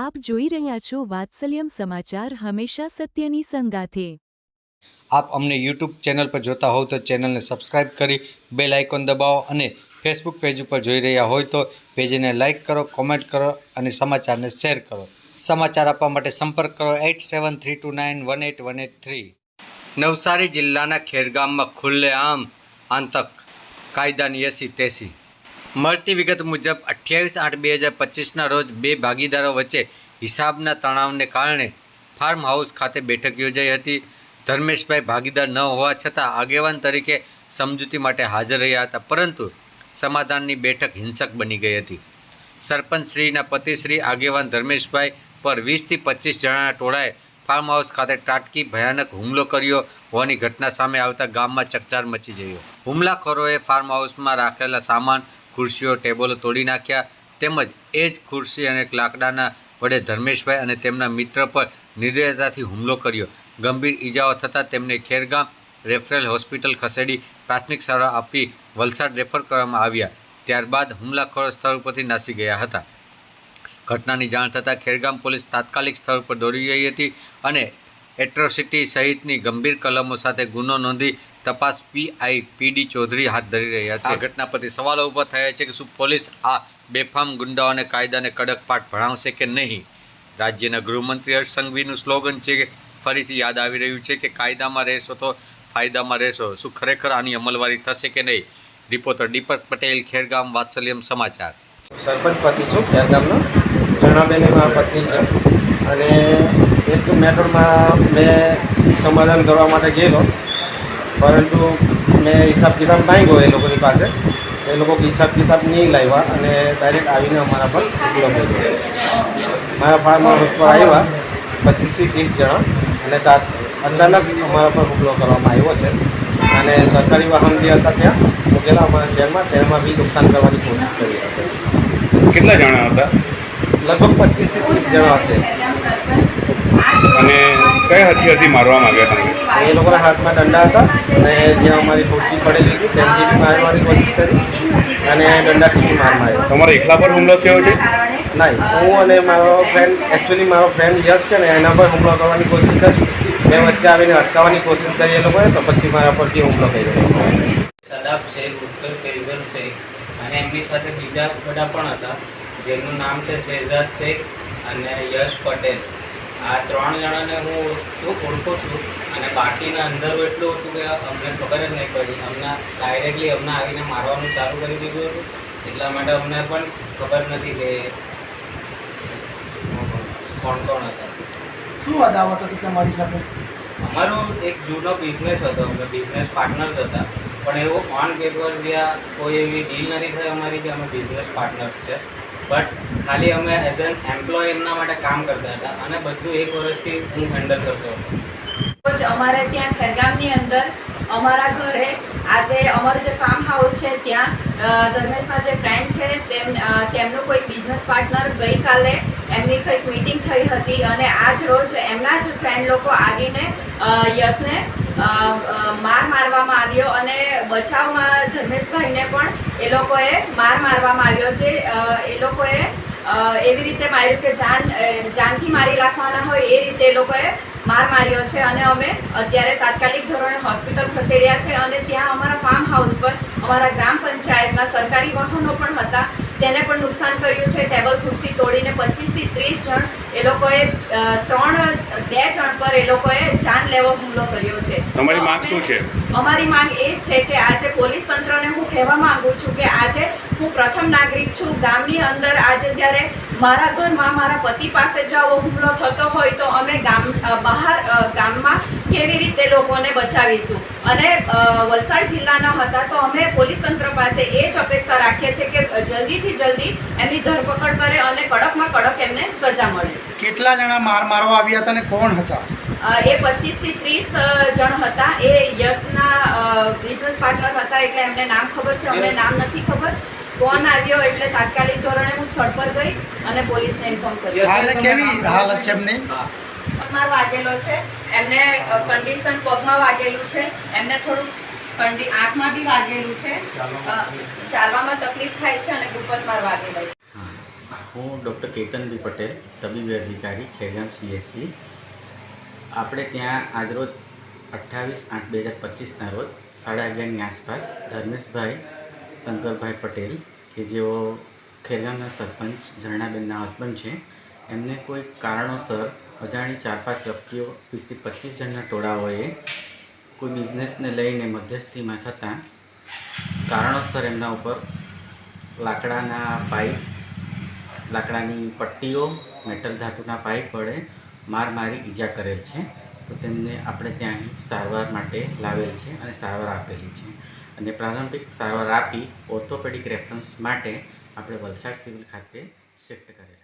આપ જોઈ રહ્યા છો વાત્સલ્યમ સમાચાર હંમેશા સત્યની સંગાથે. આપ અમને યુટ્યુબ ચેનલ પર જોતા હોવ તો ચેનલને સબસ્ક્રાઇબ કરી બેલ આઇકોન દબાવો અને ફેસબુક પેજ ઉપર જોઈ રહ્યા હોય તો પેજને લાઇક કરો, કોમેન્ટ કરો અને સમાચારને શેર કરો. સમાચાર આપવા માટે સંપર્ક કરો eight seven three two nine one eight one eight three. Navsari જિલ્લાના ખેરગામમાં ખુલ્લેઆમ આંતક કાયદાની એસી તેસી. મળતી વિગત મુજબ અઠ્યાવીસ આઠ બે હજાર પચીસના રોજ બે ભાગીદારો વચ્ચે હિસાબના તણાવને કારણે ફાર્મ હાઉસ ખાતે બેઠક યોજાઈ હતી. ધર્મેશભાઈ ભાગીદાર ન હોવા છતાં આગેવાન તરીકે સમજૂતી માટે હાજર રહ્યા હતા, પરંતુ સમાધાનની બેઠક હિંસક બની ગઈ હતી. સરપંચ શ્રીના પતિશ્રી આગેવાન ધર્મેશભાઈ પર વીસથી પચીસ જણાના ટોળાએ ફાર્મ હાઉસ ખાતે ટાટકી ભયાનક હુમલો કર્યો હોવાની ઘટના સામે આવતા ગામમાં ચકચાર મચી ગયો. હુમલાખોરોએ ફાર્મ હાઉસમાં રાખેલા સામાન ખુરશીઓ, ટેબલો તોડી નાખ્યા. તેમજ એ જ ખુરશી અને લાકડાના વડે ધર્મેશભાઈ અને તેમના મિત્ર પર નિર્દયતાથી હુમલો કર્યો. ગંભીર ઈજાઓ થતાં તેમને ખેરગામ રેફરલ હોસ્પિટલ ખસેડી પ્રાથમિક સારવાર આપવી વલસાડ રેફર કરવામાં આવ્યા. ત્યારબાદ હુમલાખોરો સ્થળ ઉપરથી નાસી ગયા હતા. ઘટનાની જાણ થતાં ખેરગામ પોલીસ તાત્કાલિક સ્થળ પર દોડી ગઈ હતી અને એટ્રોસિટી સહિતની ગંભીર કલમો સાથે ગુનો નોંધી તપાસ પીઆઈ પીડી ચૌધરી હાથ ધરી રહ્યા છે. આ ઘટના પરથી સવાલો ઊભા થયા છે કે શું પોલીસ આ બેફામ ગુંડાઓને કાયદાને કડક પાઠ ભણાવશે કે નહીં? રાજ્યના ગૃહમંત્રી હર્ષ સંઘવીનું સ્લોગન છે કે ફરીથી યાદ આવી રહ્યું છે કે કાયદામાં રહેશો તો ફાયદામાં રહેશો. શું ખરેખર આની અમલવારી થશે કે નહીં? રિપોર્ટર દીપક પટેલ ખેરગામ વાત્સલ્યમ સમાચાર. સરપંચ પતિ છું ખેરગામનો. જણાબેન મારા પત્ની છે. અને એક મેટરમાં મેં સમાધાન કરવા માટે ગયેલો. પરંતુ મેં હિસાબ કિતાબ માંગ્યો એ લોકોની પાસે. એ લોકો હિસાબ કિતાબ નહીં લાવ્યા અને ડાયરેક્ટ આવીને અમારા પર હુમલો કર્યો. મારા ફાર્મ હાઉસ પર આવ્યા પચીસથી ત્રીસ જણા અને ત્યાં અચાનક અમારા પર હુમલો કરવામાં આવ્યો છે. અને સરકારી વાહન જે હતા ત્યાં મૂકેલા અમારા શહેરમાં. તેમાં બી નુકસાન કરવાની કોશિશ કરી હતી. કેટલા જણા હતા? લગભગ પચીસથી ત્રીસ જણા હશે. અને કયા હથિયારથી મારવામાં માંગ્યા તમે? એ લોકોના હાથમાં દંડા હતા અને જ્યાં અમારી ખુરશી પડેલી હતી તેમથી બી મારવાની કોશિશ કરી અને દંડાથી બી માર માર્યો. તમારા એકલા પર હુમલો થયો છે? નહીં હું અને મારો ફ્રેન્ડ એકચ્યુઅલી મારો ફ્રેન્ડ યશ છે ને એના પર હુમલો કરવાની કોશિશ કરી. મેં વચ્ચે આવીને અટકાવવાની કોશિશ કરી એ લોકોએ તો પછી મારા પરથી હુમલો કર્યો. સદાબ શેખ ઉત્તર ફેઝલ શેખ અને એમની સાથે બીજા બધા પણ હતા જેમનું નામ છે શહેજાદ શેખ અને યશ પટેલ. આ ત્રણ જણાને હું શું ઓળખું છું અને બાકીના અંદર એટલું હતું કે અમને ખબર જ નહીં પડી. અમને ડાયરેક્ટલી અમને આવીને મારવાનું ચાલુ કરી દીધું હતું. એટલા માટે અમને પણ ખબર નથી કે કોણ કોણ હતા. શું અદાવત હતી તમારી સાથે? અમારો એક જૂનો બિઝનેસ હતો. અમે બિઝનેસ પાર્ટનર્સ હતા. પણ એવો ઓન પેપર જ્યાં કોઈ એવી ડીલ નથી થઈ અમારી કે અમે બિઝનેસ પાર્ટનર્સ છે. બટ ખાલી અમે એઝ એન એમ્પ્લોય એમના માટે કામ કરતા હતા અને બધું એક વર્ષથી હું હેન્ડલ કરતો હતો. અમારે ત્યાં ખેરગામની અંદર અમારા ઘરે આજે અમારું જે ફાર્મ હાઉસ છે ત્યાં ધર્મેશના જે ફ્રેન્ડ છે, તેમ તેમનું કોઈ બિઝનેસ પાર્ટનર ગઈકાલે એમની કંઈક મિટિંગ થઈ હતી અને આજ રોજ એમના જ ફ્રેન્ડ લોકો આવીને યશને મારવામાં આવ્યો અને બચાવમાં ધર્મેશભાઈને પણ એ લોકોએ માર મારવામાં આવ્યો છે. એ લોકોએ એવી રીતે માર્યું કે જાન જાનથી મારી નાખવાના હોય એ રીતે એ લોકોએ માર માર્યો છે અને અમે અત્યારે તાત્કાલિક ધોરણે હોસ્પિટલ ખસેડ્યા છે અને ત્યાં અમારા ફાર્મ હાઉસ પર, અમારા ગ્રામ પંચાયતના સરકારી વાહનો પણ હતા. તેને પણ નુકસાન કર્યું છે. ટેબલ ખુરશી તોડીને પચીસથી ત્રીસ જણ એ લોકોએ ત્રણ બે જણ પર એ લોકોએ જાન લેવો હુમલો કર્યો છે. તમારી માંગ શું છે? અમારી માંગ એ છે કે આજે પોલીસ તંત્રને હું કહેવા માંગુ છું કે આજે હું પ્રથમ નાગરિક છું. ગામની અંદર આજે જ્યારે મારા ઘરમાં મારા પતિ પાસે જ આવો હુમલો થતો હોય તો અમે ગામ બહાર ગામમાં રીતે લોકોને બચાવીશું. અને વલસાડ જિલ્લાના હતા તો અમે પોલીસ તંત્ર પાસે એ જ અપેક્ષા રાખીએ છીએ કે જલ્દીથી જલ્દી એમની ધરપકડ કરે અને કડકમાં કડક એમને સજા મળે. કેટલા જણા માર મારવા આવ્યા હતા અને કોણ હતા? એ પચીસથી ત્રીસ જણ હતા. એ યશના બિઝનેસ પાર્ટનર હતા એટલે એમને નામ ખબર છે. અમને નામ નથી ખબર. ફોન આવ્યો એટલે તાત્કાલિક ધોરણે હું સ્થળ પર ગઈ અને પોલીસને ઇન્ફોર્મ કર્યું. હાલ કેવી હાલત છે એમની? પગમાં વાગેલો છે. એમને કન્ડિશન પગમાં વાગેલું છે. એમને થોડું કંડી આંખમાં બી વાગેલું છે. ચાલવામાં તકલીફ થાય છે અને ગુપતમાં વાગેલો છે. હું ડૉક્ટર કેતનબી પટેલ, તબીબી અધિકારી ખેગામ સીએસસી આપણે ત્યાં આજરોજ અઠ્ઠાવીસ આઠ બે હજાર પચીસના રોજ સાડા અગિયારની આસપાસ ધર્મેશભાઈ, શંકરભાઈ પટેલ કે જેઓ ખેરગામના સરપંચ ઝરણાબેનના હસબન્ડ છે, એમને કોઈ કારણોસર અજાણી ચાર પાંચ વ્યક્તિઓ, વીસથી પચીસ જણના ટોળાઓએ કોઈ બિઝનેસને લઈને મધ્યસ્થીમાં થતાં કારણોસર એમના ઉપર લાકડાના પાઇપ, લાકડાની પટ્ટીઓ, મેટલ ધાતુના પાઇપ વડે માર મારી ઈજા કરેલ છે. તો તેમને આપણે ત્યાં સારવાર માટે લાવેલ છે અને સારવાર આપેલી છે. અને પ્રારંભિક સારવાર આપી ઓર્થોપેડિક રેફરન્સ માટે આપણે વલસાડ સિવિલ ખાતે શિફ્ટ કરેલ